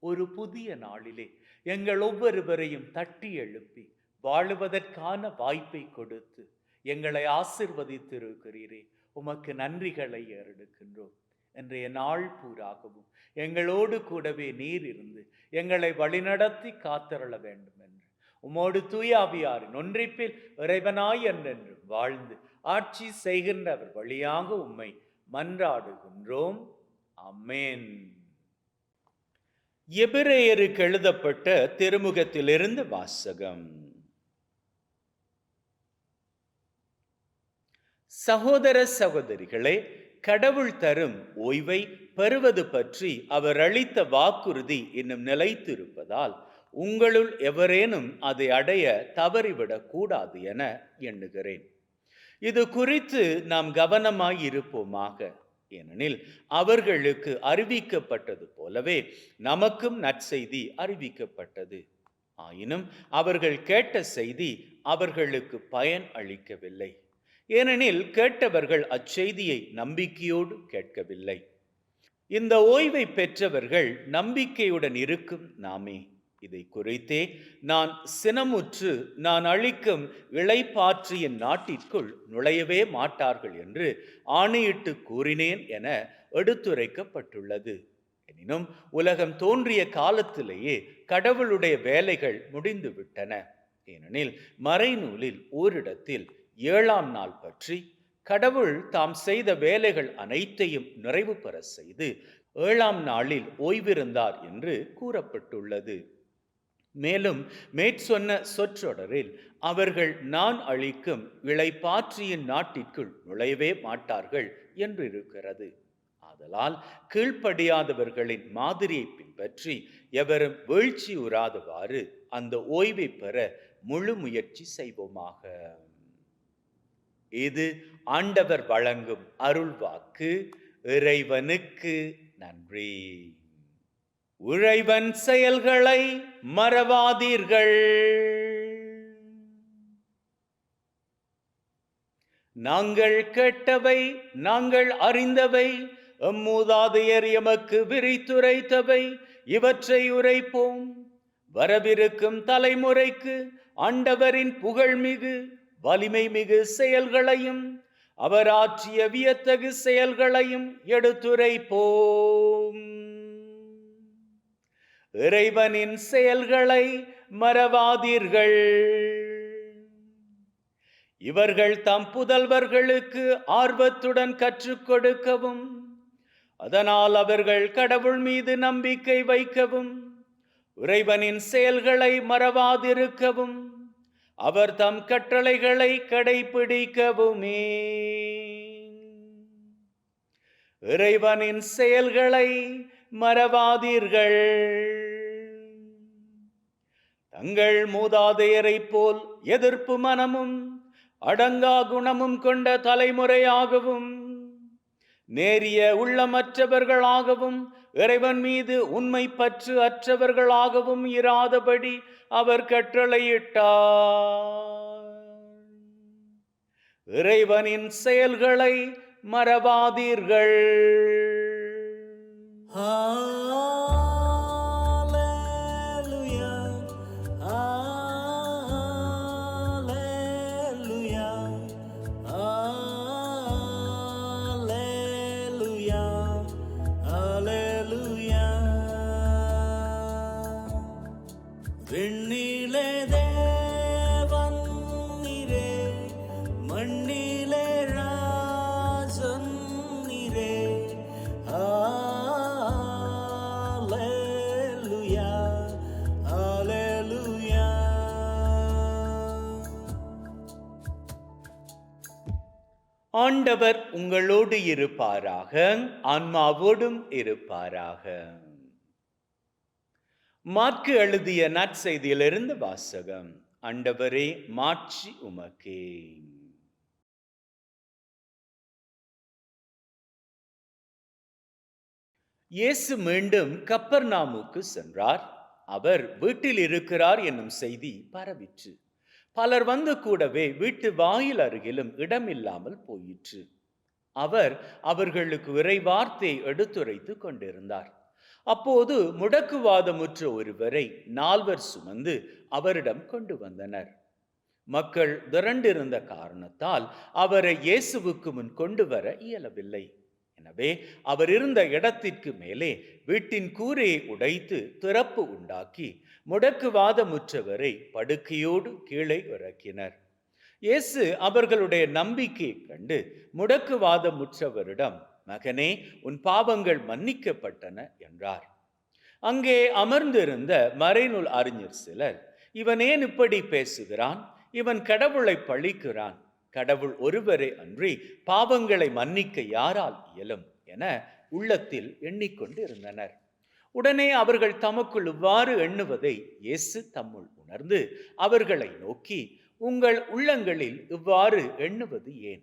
ஒரு புதிய நாளிலே எங்கள் ஒவ்வொருவரையும் தட்டி எழுப்பி வாழுவதற்கான வாய்ப்பை கொடுத்து எங்களை ஆசிர்வதித்திருக்கிறீரே. உமக்கு நன்றிகளை ஏறெடுக்கின்றோம். இன்றைய நாள் பூராகவும் எங்களோடு கூடவே நீர் இருந்து எங்களை வழிநடத்தி காத்தரள வேண்டும் என்று உமோடு தூயாவியாரின் ஒன்றிப்பில் இறைவனாய் என்றென்று வாழ்ந்து ஆட்சி செய்கின்றவர் வழியாக உம்மை மன்றாடுகின்றோம். அமேன் எபிரேயருக்கு எழுதப்பட்ட திருமுகத்திலிருந்து வாசகம். சகோதர சகோதரிகளே கடவுள் தரும் ஓய்வை பெறுவது பற்றி அவர் அளித்த வாக்குறுதி இன்னும் நிலைத்திருப்பதால் உங்களுள் எவரேனும் அதை அடைய தவறிவிடக் கூடாது என எண்ணுகிறேன். இது குறித்து நாம் கவனமாய் இருப்போமாக ஏனெனில் அவர்களுக்கு அறிவிக்கப்பட்டது போலவே நமக்கும் நற்செய்தி அறிவிக்கப்பட்டது. ஆயினும் அவர்கள் கேட்ட செய்தி அவர்களுக்கு பயன் அளிக்கவில்லை. ஏனெனில் கேட்டவர்கள் அச்செய்தியை நம்பிக்கையோடு கேட்கவில்லை. இந்த ஓய்வை பெற்றவர்கள் நம்பிக்கையுடன் இருக்கும் நாமே. இதை குறித்தே நான் சினமுற்று நான் அழிக்கும் இளைப்பாற்றியின் நாட்டிற்குள் நுழையவே மாட்டார்கள் என்று ஆணையிட்டு கூறினேன் என எடுத்துரைக்கப்பட்டுள்ளது. எனினும் உலகம் தோன்றிய காலத்திலேயே கடவுளுடைய வேலைகள் முடிந்துவிட்டன. ஏனெனில் மறைநூலில் ஓரிடத்தில் ஏழாம் நாள் பற்றி கடவுள் தாம் செய்த வேலைகள் அனைத்தையும் நிறைவு பெற செய்து ஏழாம் நாளில் ஓய்விருந்தார் என்று கூறப்பட்டுள்ளது. மேலும் மேற்சொன்ன சொற்றொடரில் அவர்கள் நான் அளிக்கும் இளைப்பாற்றியின் நாட்டிற்குள் நுழையவே மாட்டார்கள் என்று இருக்கிறது ஆதலால் கீழ்ப்படியாதவர்களின் மாதிரியை பின்பற்றி எவரும் வீழ்ச்சி உறாதவாறு அந்த ஓய்வை பெற முழு முயற்சி செய்வோமாக. இது ஆண்டவர் வழங்கும் அருள்வாக்கு. இறைவனுக்கு நன்றி. உழைவன் செயல்களை மறவாதீர்கள். நாங்கள் கேட்டவை நாங்கள் அறிந்தவை எம்மூதாதையர் எமக்கு விரித்துரைத்தவை இவற்றை உரைப்போம். வரவிருக்கும் தலைமுறைக்கு ஆண்டவரின் புகழ்மிகு வலிமை மிகு செயல்களையும் அவர் ஆற்றிய வியத்தகு செயல்களையும் எடுத்துரைப்போம். இறைவனின் செயல்களை மறவாதீர்கள். இவர்கள் தம் புதல்வர்களுக்கு ஆர்வத்துடன் கற்றுக் கொடுக்கவும் அதனால் அவர்கள் கடவுள் மீது நம்பிக்கை வைக்கவும் இறைவனின் செயல்களை மறவாதிருக்கவும் அவர் தம் கட்டளைகளை கடைபிடிக்கவுமே. இறைவனின் செயல்களை மறவாதீர்கள். தங்கள் மூதாதையரைப் போல் எதிர்ப்பு மனமும் அடங்கா குணமும் கொண்ட தலைமுறையாகவும் நேரிய உள்ளமற்றவர்களாகவும் இறைவன் மீது உண்மை பற்று அற்றவர்களாகவும் இராதபடி அவர் கட்டளையிட்டார். இறைவனின் செயல்களை மறவாதீர்கள். வெண்ணிலே தேவன் நீரே மண்ணிலே ராஜன் நீரே ஆலேலுயா Hallelujah. ஆண்டவர் உங்களோடு இருப்பாராக ஆன்மாவோடும் இருப்பாராக மாற்கு எழுதிய நற்செய்தியிலிருந்து வாசகம். அண்டவரே மாட்சி உமக்கே இயேசு மீண்டும் கப்பர்நாமுக்கு சென்றார். அவர் வீட்டில் இருக்கிறார் என்னும் செய்தி பரவிற்று. பலர் வந்து கூடவே வீட்டு வாயில் அருகிலும் இடமில்லாமல் போயிற்று. அவர் அவர்களுக்கு விரைவார்த்தை எடுத்துரைத்து கொண்டிருந்தார். அப்போது முடக்குவாதமுற்ற ஒருவரை நால்வர் சுமந்து அவரிடம் கொண்டு வந்தனர். மக்கள் திரண்டிருந்த காரணத்தால் அவரை இயேசுவுக்கு முன் கொண்டு வர இயலவில்லை. எனவே அவர் இருந்த இடத்திற்கு மேலே வீட்டின் கூரையை உடைத்து திறப்பு உண்டாக்கி முடக்குவாதமுற்றவரை படுக்கையோடு கீழே இறக்கினர். இயேசு அவர்களுடைய நம்பிக்கையை கண்டு முடக்குவாதமுற்றவரிடம் மகனே உன் பாவங்கள் மன்னிக்கப்பட்டன என்றார். அங்கே அமர்ந்திருந்த மறைநூல் அறிஞர் சிலர் இவன் ஏன் இப்படி பேசுகிறான்? இவன் கடவுளை பழிக்கிறான். கடவுள் ஒருவரே அன்றி பாவங்களை மன்னிக்க யாரால் இயலும்? என உள்ளத்தில் எண்ணிக்கொண்டு இருந்தனர் உடனே அவர்கள் தமக்குள் இவ்வாறு எண்ணுவதை இயேசு தம்முள் உணர்ந்து அவர்களை நோக்கி உங்கள் உள்ளங்களில் இவ்வாறு எண்ணுவது ஏன்?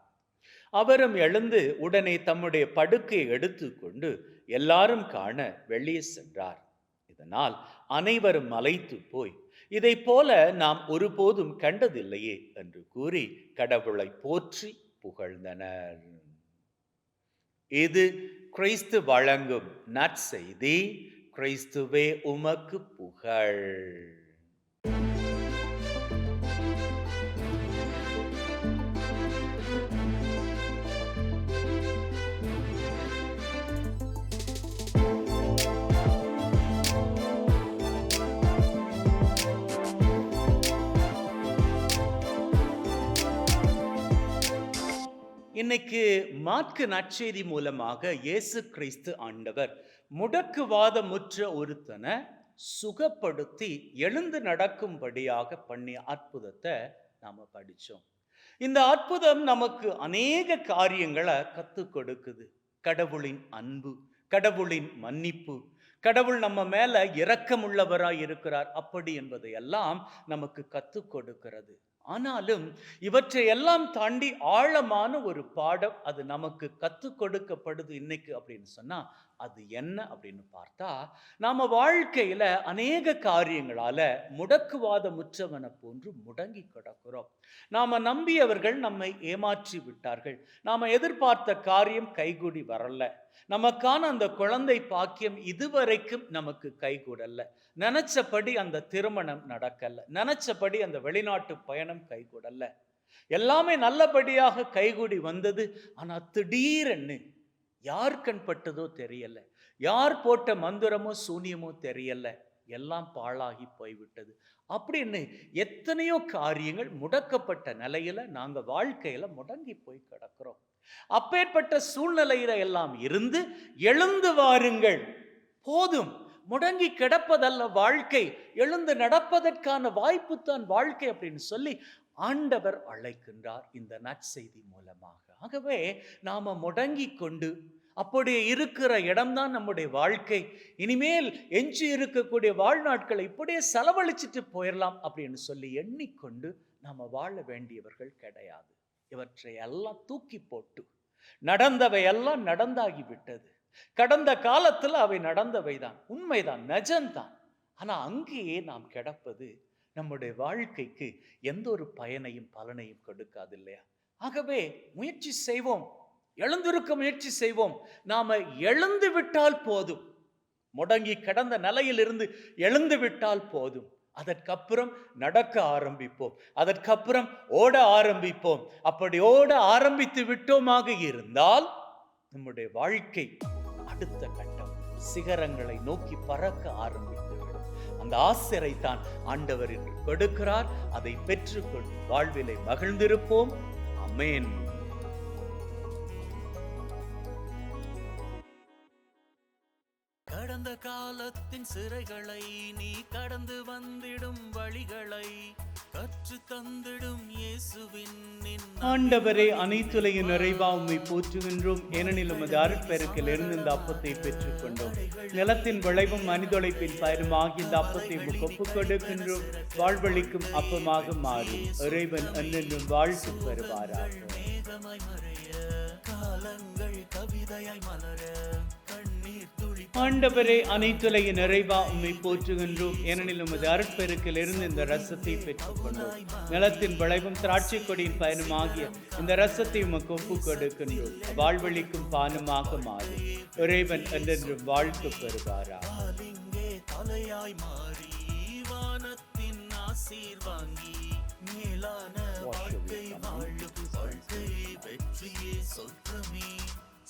அவரும் எழுந்து உடனே தம்முடைய படுக்கை எடுத்துக்கொண்டு எல்லாரும் காண வெளியே சென்றார். இதனால் அனைவரும் மலைத்து போய் இதை போல நாம் ஒருபோதும் கண்டதில்லையே என்று கூறி கடவுளை போற்றி புகழ்ந்தனர். இது கிறிஸ்து வழங்கும் நற்செய்தி. கிறிஸ்துவே உமக்கு புகழ். இன்னைக்கு மாற்கு நற்செய்தி மூலமாக இயேசு கிறிஸ்து ஆண்டவர் முடக்குவாதமுற்ற ஒருத்தனை சுகப்படுத்தி எழுந்து நடக்கும்படியாக பண்ணிய அற்புதத்தை நாம் படித்தோம் இந்த அற்புதம் நமக்கு அநேக காரியங்களை கற்றுக் கொடுக்குது. கடவுளின் அன்பு கடவுளின் மன்னிப்பு கடவுள் நம்ம மேல இரக்கமுள்ளவராய் இருக்கிறார் அப்படி என்பதை எல்லாம் நமக்கு கற்றுக் கொடுக்கிறது. ஆனாலும் இவற்றை எல்லாம் தாண்டி ஆழமான ஒரு பாடம் அது நமக்கு கற்றுக் கொடுக்கப்படுது இன்னைக்கு அப்படின்னு சொன்னா அது என்ன அப்படின்னு பார்த்தா நாம வாழ்க்கையில அநேக காரியங்களால முடக்குவாத முற்றவனை போன்று முடங்கி கிடக்கிறோம். நாம நம்பியவர்கள் நம்மை ஏமாற்றி விட்டார்கள். நாம எதிர்பார்த்த காரியம் கைகூடி வரல. நமக்கான அந்த குழந்தை பாக்கியம் இதுவரைக்கும் நமக்கு கைகூடல நினைச்சபடி அந்த திருமணம் நடக்கல நினைச்சபடி அந்த வெளிநாட்டு பயணம் கைகூடல எல்லாமே நல்லபடியாக கைகூடி வந்தது. ஆனா திடீரென்னு யார் கண்பட்டதோ தெரியல. யார் போட்ட மந்திரமோ சூனியமோ தெரியல. எல்லாம் பாழாகி போய்விட்டது. அப்படின்னு எத்தனையோ காரியங்கள் முடக்கப்பட்ட நிலையில நாங்க வாழ்க்கையில முடங்கி போய் கிடக்கிறோம். அப்பேற்பட்ட சூழ்நிலையில எல்லாம் இருந்து எழுந்து வாருங்கள். போதும். முடங்கி கிடப்பதல்ல வாழ்க்கை. எழுந்து நடப்பதற்கான வாய்ப்பு தான் வாழ்க்கை அப்படின்னு சொல்லி ஆண்டவர் அழைக்கின்றார் இந்த நற்செய்தி மூலமாக. ஆகவே நாம முடங்கி கொண்டு அப்படி இருக்கிற இடம்தான் நம்முடைய வாழ்க்கை. இனிமேல் எஞ்சி இருக்கக்கூடிய வாழ்நாட்களை இப்படியே செலவழிச்சிட்டு போயிடலாம் அப்படின்னு சொல்லி எண்ணிக்கொண்டு நாம வாழ வேண்டியவர்கள் கிடையாது. இவற்றை எல்லாம் தூக்கி போட்டு நடந்தவை எல்லாம் நடந்தாகி விட்டது. கடந்த காலத்தில் அவை நடந்தவை தான் உண்மைதான் நிஜம்தான். ஆனா அங்கேயே நாம் கிடப்பது நம்முடைய வாழ்க்கைக்கு எந்த ஒரு பயனையும் பலனையும் கொடுக்காது இல்லையா? ஆகவே முயற்சி செய்வோம். எழுந்திருக்க முயற்சி செய்வோம். நாம எழுந்து விட்டால் போதும். முடங்கி கடந்த நிலையிலிருந்து எழுந்து விட்டால் போதும். அதற்கப்புறம் நடக்க ஆரம்பிப்போம். அதற்கப்புறம் ஓட ஆரம்பிப்போம். அப்படி ஓட ஆரம்பித்து விட்டோமாக இருந்தால் நம்முடைய வாழ்க்கை அடுத்த கட்டம். சிகரங்களை நோக்கி பறக்க ஆரம்பித்து அந்த ஆசிரை தான் ஆண்டவர் என்று கொடுக்கிறார். அதை பெற்றுக்கொண்டு வாழ்விலை மகிழ்ந்திருப்போம். அமேன். காலத்தின் சிறைகளை நீ கடந்து வந்திடும் வழிகளை கற்று தந்திடும் இயேசுவின் ஆண்டவரே அனைத்துலகின் நிறைவா உம்மை போற்றுகின்றோம். ஏனெனில் உமது அருட்பெருக்கில் இருந்து இந்த அப்பத்தை பெற்றுக்கொண்டோம். நிலத்தின் விளைவும் மனிதொழைப்பின் பயிரும் ஆகிய இந்த அப்பத்தை ஒப்புக் கொடுக்கின்றோம் வாழ்வழிக்கும் அப்பமாக மாறும். இறைவன் என்னென்றும் வாழ்த்து பெறுவாராக காலங்கள் கவிதையாய் மலர கண்ணீர் ஆண்டவரே அனைத்துலகின் நிறைவா உம்மை போற்றுகின்றோம். ஏனெனில் உமது அருட்பெருக்கில் இருந்து இந்த ரசத்தை பெற்றுக்கொண்டோம். நிலத்தின் விளைவும் திராட்சை கொடியின் பயனும் ஆகிய இந்த ரசத்தை உமக்கு ஒப்புக் கொடுக்கின்றோம் வாழ்வழிக்கும் பானமாக மாறும் இறைவன் என்றென்றும் வாழ்த்து பெறுவாரா? தலையாய் மாறி வானத்தின் ஆசீர் வாங்கி மேலான வாழ்க்கை வாழும் வாழ்க்கை வெற்றியே சொற்றமே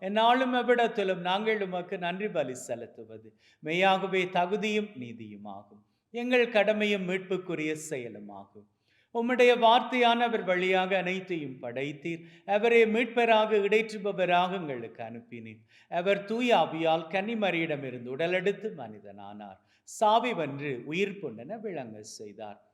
என்னாலும் எவ்விடத்திலும் நாங்கள் உமக்கு நன்றி பலி செலுத்துவது. மெய்யாகவே தகுதியும் நீதியுமாகும். எங்கள் கடமையும் மீட்புக்குரிய செயலுமாகும். உம்முடைய வார்த்தையானவர் வழியாக அனைத்தையும் படைத்தீர். அவரை மீட்பராக இடைற்றுபவராக எங்களுக்கு அனுப்பினீர். அவர் தூய கன்னிமரியிடமிருந்து உடலெடுத்து மனிதனானார். சாவி வென்று உயிர் பொன்னென விளங்க செய்தார்.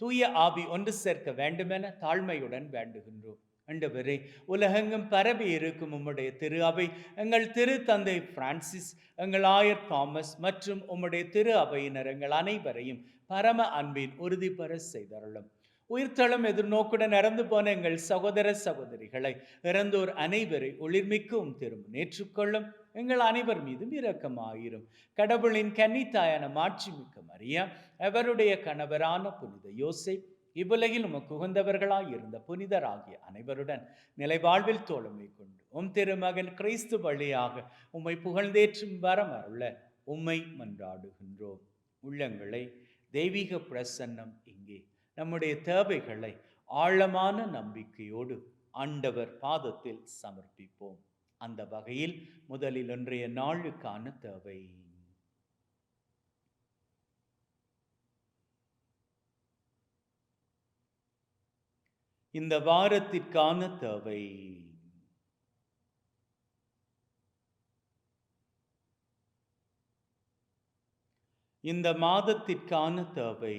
தூய ஆவி ஒன்று சேர்க்க வேண்டுமென தாழ்மையுடன் வேண்டுகின்றோம். ஆண்டவரே உலகெங்கும் பரவி இருக்கும் உம்முடைய திரு அவை எங்கள் திரு தந்தை பிரான்சிஸ் எங்கள் ஆயர் தாமஸ் மற்றும் உம்முடைய திரு அவையினர் எங்கள் அனைவரையும் பரம அன்பின் உறுதிபெற செய்தருளும். உயிர்த்தளம் எதிர்நோக்குடன் இறந்து போன எங்கள் சகோதர சகோதரிகளை இறந்தோர் அனைவரை ஒளிர்மிக்கும் திரும்ப ஏற்றுக்கொள்ளும் எங்கள் அனைவர் மீதும் இரக்கமாயிரும். கடவுளின் கன்னித்தாயான மாட்சிமிக்க மரியா அவருடைய கணவரான புனித யோசை இவ்வுலகில் உமக்கு உகந்தவர்களாய் இருந்த புனிதராகிய அனைவருடன் நிலைவாழ்வில் தோழமை கொண்டு உம் திருமகன் கிறிஸ்து வழியாக உம்மை புகழ்ந்தேற்றும் வரம் அருள உம்மை மன்றாடுகின்றோம். உள்ளங்களை தெய்வீக பிரசன்னம் இங்கே நம்முடைய தேவைகளை ஆழமான நம்பிக்கையோடு ஆண்டவர் பாதத்தில் சமர்ப்பிப்போம். அந்த வகையில் முதலில் இன்றைய நாளுக்கான தேவை. இந்த வாரத்திற்கான தேவை. இந்த மாதத்திற்கான தேவை.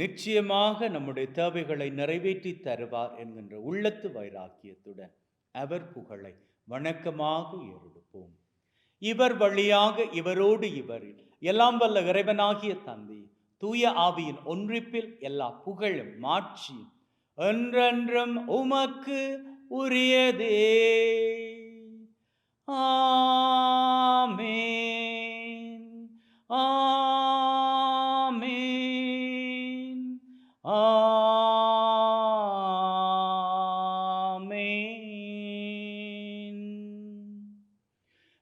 நிச்சயமாக நம்முடைய தேவைகளை நிறைவேற்றி தருவார் என்கின்ற உள்ளத்து வைராக்கியத்துடன் அவர் புகழை வணக்கமாக ஏறெடுப்போம். இவர் வழியாக இவரோடு இவரில் எல்லாம் வல்ல இறைவனாகிய தந்தை தூய ஆவியின் ஒன்றிப்பில் எல்லா புகழும் மாற்றி என்றென்றும் உமக்கு உரியதே. ஆ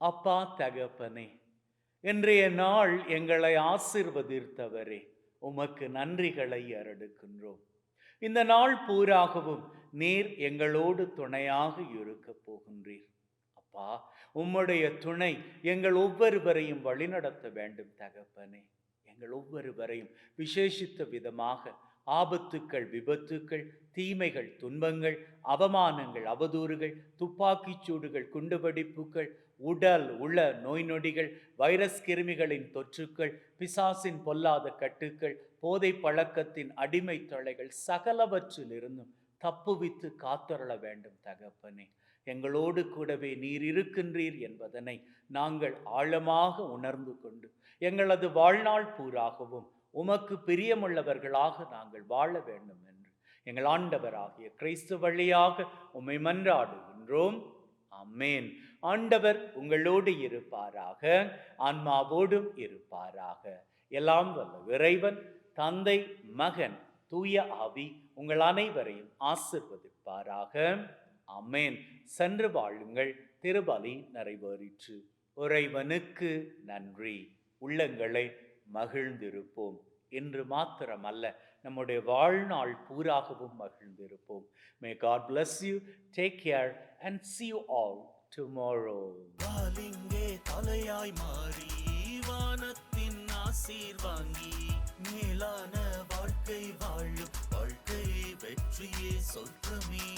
அப்பா தகப்பனே இன்றைய நாள் எங்களை ஆசிர்வதித்தவரே உமக்கு நன்றிகளை அரடுக்கின்றோம் இந்த நாள் பூராகவும் நீர் எங்களோடு துணையாக இருக்க போகின்றீர். அப்பா உம்முடைய துணை எங்கள் ஒவ்வொருவரையும் வழிநடத்த வேண்டும் தகப்பனே. எங்கள் ஒவ்வொருவரையும் விசேஷித்த விதமாக ஆபத்துக்கள் விபத்துக்கள் தீமைகள் துன்பங்கள் அவமானங்கள் அவதூறுகள் துப்பாக்கிச் சூடுகள் குண்டுவெடிப்புகள் உடல் உள நோய் நொடிகள் வைரஸ் கிருமிகளின் தொற்றுக்கள் பிசாசின் பொல்லாத கட்டுக்கள் போதை பழக்கத்தின் அடிமை தொலைகள் சகலவற்றிலிருந்தும் தப்புவித்து காத்தொருள வேண்டும் தகப்பனே. எங்களோடு கூடவே நீர் இருக்கின்றீர் என்பதனை நாங்கள் ஆழமாக உணர்ந்து கொண்டு எங்களது வாழ்நாள் பூராகவும் உமக்கு பிரியமுள்ளவர்களாக நாங்கள் வாழ வேண்டும் என்று எங்கள் ஆண்டவராகிய கிறிஸ்து வழியாக உம்மை மன்றாடுகின்றோம். அம்மேன் ஆண்டவர் உங்களோடு இருப்பாராக ஆன்மாவோடும் இருப்பாராக. எல்லாம் வல்ல இறைவன் தந்தை மகன் தூய ஆவி உங்கள் அனைவரையும் ஆசிர்வதிப்பாராக. அமேன் சென்று வாழுங்கள். திருபலி நிறைவேறிற்று. இறைவனுக்கு நன்றி. உள்ளங்களை மகிழ்ந்திருப்போம். என்று மாத்திரமல்ல நம்முடைய வாழ்நாள் பூராகவும் மகிழ்ந்திருப்போம். May God bless you take care and see you all tomorrow. காலிங்கே தலையாய் மாறி வானத்தின் ஆசீர் வாங்கி மேலான வாழ்க்கை வாழும் வாழ்க்கை வெற்றியே சொல்றமே.